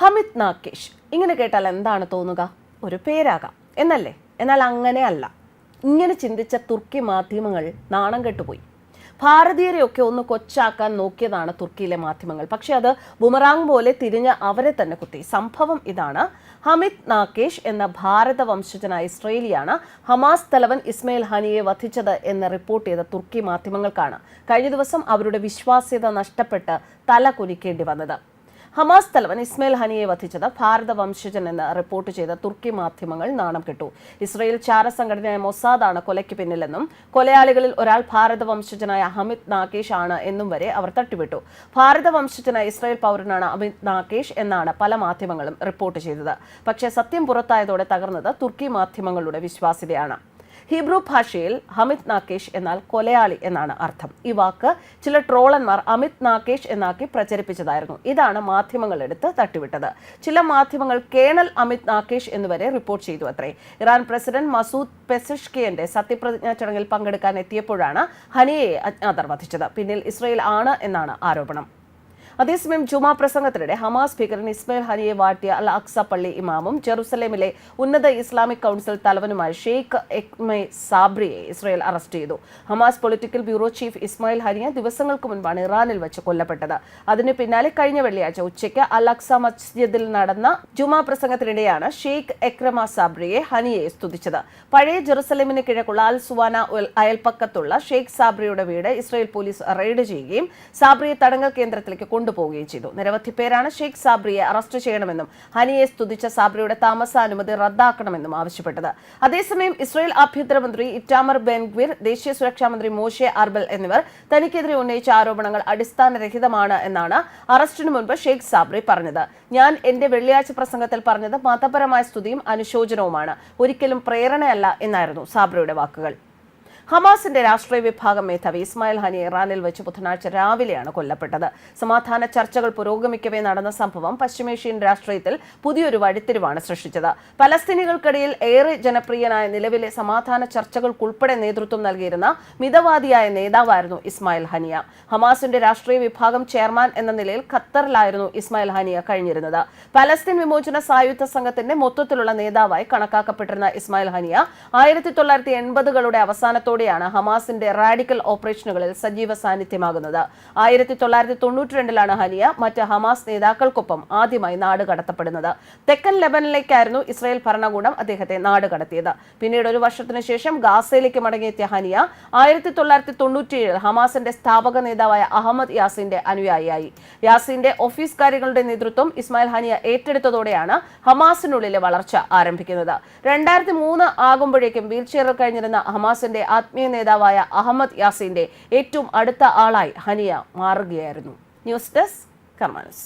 ഹമിത് നാകേഷ് ഇങ്ങനെ കേട്ടാൽ എന്താണ് തോന്നുക? ഒരു പേരാകാം. എന്നല്ലേ? എന്നാൽ അങ്ങനെയല്ല. ഇങ്ങനെ ചിന്തിച്ച തുർക്കി മാധ്യമങ്ങൾ നാണം കെട്ടുപോയി. ഭാരതീയരെയൊക്കെ ഒന്ന് കൊച്ചാക്കാൻ നോക്കിയതാണ് തുർക്കിയിലെ മാധ്യമങ്ങൾ. പക്ഷെ അത് ബുമറാങ് പോലെ തിരിഞ്ഞ് അവരെ തന്നെ കുത്തി. സംഭവം ഇതാണ്. ഹമിദ് നാകേഷ് എന്ന ഭാരത വംശജനായ ഇസ്രയേലിയാണ് ഹമാസ് തലവൻ ഇസ്മയിൽ ഹനിയെ വധിച്ചത് എന്ന് റിപ്പോർട്ട് ചെയ്ത തുർക്കി മാധ്യമങ്ങൾക്കാണ് കഴിഞ്ഞ ദിവസം അവരുടെ വിശ്വാസ്യത നഷ്ടപ്പെട്ട് തല കുനിക്കേണ്ടി വന്നത്. ഹമാസ് തലവൻ ഇസ്മയിൽ ഹനിയെ വധിച്ചത് ഭാരത വംശജൻ എന്ന് റിപ്പോർട്ട് ചെയ്ത തുർക്കി മാധ്യമങ്ങൾ നാണം കെട്ടു. ഇസ്രയേൽ ചാര ചാരസംഘടനയായ മൊസാദാണ് കൊലയ്ക്ക് പിന്നിലെന്നും കൊലയാളികളിൽ ഒരാൾ ഭാരത വംശജനായ ഹമിദ് നാകേഷ് ആണ് എന്നും വരെ അവർ തട്ടിവിട്ടു. ഭാരത വംശജനായ ഇസ്രയേൽ പൗരനാണ് അമിത് നാകേഷ് എന്നാണ് പല മാധ്യമങ്ങളും റിപ്പോർട്ട് ചെയ്തത്. പക്ഷേ സത്യം പുറത്തായതോടെ തകർന്നത് തുർക്കി മാധ്യമങ്ങളുടെ വിശ്വാസ്യതയാണ്. ഹീബ്രു ഭാഷയിൽ ഹമിത് നാകേഷ് എന്നാൽ കൊലയാളി എന്നാണ് അർത്ഥം. ഈ വാക്ക് ചില ട്രോളന്മാർ അമിത് നാകേഷ് എന്നാക്കി പ്രചരിപ്പിച്ചതായിരുന്നു. ഇതാണ് മാധ്യമങ്ങൾ എടുത്ത് തട്ടിവിട്ടത്. ചില മാധ്യമങ്ങൾ കേണൽ അമിത് നാകേഷ് എന്നുവരെ റിപ്പോർട്ട് ചെയ്തു അത്രേ. ഇറാൻ പ്രസിഡന്റ് മസൂദ് പെസിഷ്കിയന്റെ സത്യപ്രതിജ്ഞാ ചടങ്ങിൽ പങ്കെടുക്കാൻ എത്തിയപ്പോഴാണ് ഹനിയെ അജ്ഞാതർ വധിച്ചത് പിന്നിൽ ഇസ്രയേൽ ആണ് എന്നാണ് ആരോപണം. അതേസമയം ജുമാ പ്രസംഗത്തിനിടെ ഹമാസ് ഭീകരൻ ഇസ്മയിൽ ഹനിയെ വാട്ടിയ അൽ അക്സ പള്ളി ഇമാമും ജെറുസലേമിലെ ഉന്നത ഇസ്ലാമിക് കൗൺസിൽ തലവനുമായ ഷെയ്ഖ് എക്മെ സാബ്രിയെ ഇസ്രയേൽ അറസ്റ്റ് ചെയ്തു. Hamas political bureau chief Ismail Haniyeh ദിവസങ്ങൾക്ക് മുൻപാണ് ഇറാനിൽ വെച്ച് കൊല്ലപ്പെട്ടത്. അതിനു പിന്നാലെ കഴിഞ്ഞ വെള്ളിയാഴ്ച ഉച്ചയ്ക്ക് അൽ അക്സ മസ്ജിദിൽ നടന്ന ജുമാ പ്രസംഗത്തിനിടെയാണ് ഷെയ്ഖ് എക്രമ സാബ്രിയെ ഹനിയെ സ്തുതിച്ചത്. പഴയ ജെറുസലേമിന് കിഴക്കുള്ള അൽ സുവാന അയൽപ്പക്കത്തുള്ള ഷെയ്ഖ് സാബ്രിയുടെ വീട് ഇസ്രയേൽ പോലീസ് റെയ്ഡ് ചെയ്യുകയും സാബ്രിയെ തടങ്കൽ കേന്ദ്രത്തിലേക്ക് കൊണ്ടുപോവുകയും ചെയ്തു. നിരവധി പേരാണ് ഷെയ്ഖ് സാബ്രിയെ അറസ്റ്റ് ചെയ്യണമെന്നും ഹനിയെ സ്തുതിച്ച സാബ്രിയുടെ താമസാനുമതി റദ്ദാക്കണമെന്നും ആവശ്യപ്പെട്ടത്. അതേസമയം ഇസ്രായേൽ ആഭ്യന്തരമന്ത്രി ഇറ്റാമർ ബെൻഗ്വിർ ദേശീയ സുരക്ഷാ മന്ത്രി മോഷെ അർബൽ എന്നിവർ തനിക്കെതിരെ ഉന്നയിച്ച ആരോപണങ്ങൾ അടിസ്ഥാനരഹിതമാണ് എന്നാണ് അറസ്റ്റിനു മുൻപ് ഷെയ്ഖ് സാബ്രി പറഞ്ഞത്. ഞാൻ എന്റെ വെള്ളിയാഴ്ച പ്രസംഗത്തിൽ പറഞ്ഞത് മതപരമായ സ്തുതിയും അനുശോചനവുമാണ്. ഒരിക്കലും പ്രേരണയല്ല എന്നായിരുന്നു സാബ്രയുടെ വാക്കുകൾ. ഹമാസിന്റെ രാഷ്ട്രീയ വിഭാഗം മേധാവി ഇസ്മായിൽ ഹനി ഇറാനിൽ വെച്ച് ബുധനാഴ്ച രാവിലെയാണ് കൊല്ലപ്പെട്ടത്. സമാധാന ചർച്ചകൾ പുരോഗമിക്കവേ നടന്ന സംഭവം പശ്ചിമേഷ്യൻ രാഷ്ട്രീയത്തിൽ പുതിയൊരു വഴിത്തിരിവാണ് സൃഷ്ടിച്ചത്. പലസ്തീനികൾക്കിടയിൽ ഏറെ ജനപ്രിയനായ നിലവിലെ സമാധാന ചർച്ചകൾക്കുൾപ്പെടെ നേതൃത്വം നൽകിയിരുന്ന മിതവാദിയായ നേതാവായിരുന്നു ഇസ്മായിൽ ഹനിയ. ഹമാസിന്റെ രാഷ്ട്രീയ വിഭാഗം ചെയർമാൻ എന്ന നിലയിൽ ഖത്തറിലായിരുന്നു ഇസ്മായിൽ ഹനിയ കഴിഞ്ഞിരുന്നത്. പലസ്തീൻ വിമോചന സായുധ സംഘത്തിന്റെ മൊത്തത്തിലുള്ള നേതാവായി കണക്കാക്കപ്പെട്ടിരുന്ന ഇസ്മായിൽ ഹനിയ ആയിരത്തി തൊള്ളായിരത്തി എൺപതുകളുടെ അവസാനത്തോടെ ഇതോടെയാണ് ഹമാസിന്റെ റാഡിക്കൽ ഓപ്പറേഷനുകളിൽ സജീവ സാന്നിധ്യമാകുന്നത്. ആയിരത്തി തൊള്ളായിരത്തി തൊണ്ണൂറ്റി രണ്ടിലാണ് ഹലിയ മറ്റ് ഹമാസ് നേതാക്കൾക്കൊപ്പം ആദ്യമായി നാട് കടത്തപ്പെടുന്നത്. തെക്കൻ ലെബനിലേക്കായിരുന്നു ഇസ്രായേൽ ഭരണകൂടം അദ്ദേഹത്തെ നാട് കടത്തിയത്. പിന്നീട് ഒരു വർഷത്തിനു ശേഷം ഗാസയിലേക്ക് മടങ്ങിയെത്തിയ ഹനിയ ആയിരത്തി തൊള്ളായിരത്തി തൊണ്ണൂറ്റിയേഴിൽ ഹമാസിന്റെ സ്ഥാപക നേതാവായ അഹമ്മദ് യാസിന്റെ അനുയായിയായി. യാസിന്റെ ഓഫീസ് കാര്യങ്ങളുടെ നേതൃത്വം ഇസ്മായിൽ ഹനിയ ഏറ്റെടുത്തതോടെയാണ് ഹമാസിനുള്ളിലെ വളർച്ച ആരംഭിക്കുന്നത്. രണ്ടായിരത്തി മൂന്ന് ആകുമ്പോഴേക്കും വീൽചെയറിൽ കഴിഞ്ഞിരുന്ന ഹമാസിന്റെ ആത്മീയ നേതാവായ അഹമ്മദ് യാസിന്റെ ഏറ്റവും അടുത്ത ആളായി ഹനിയ മാറുകയായിരുന്നു. News desk കർമാനസ്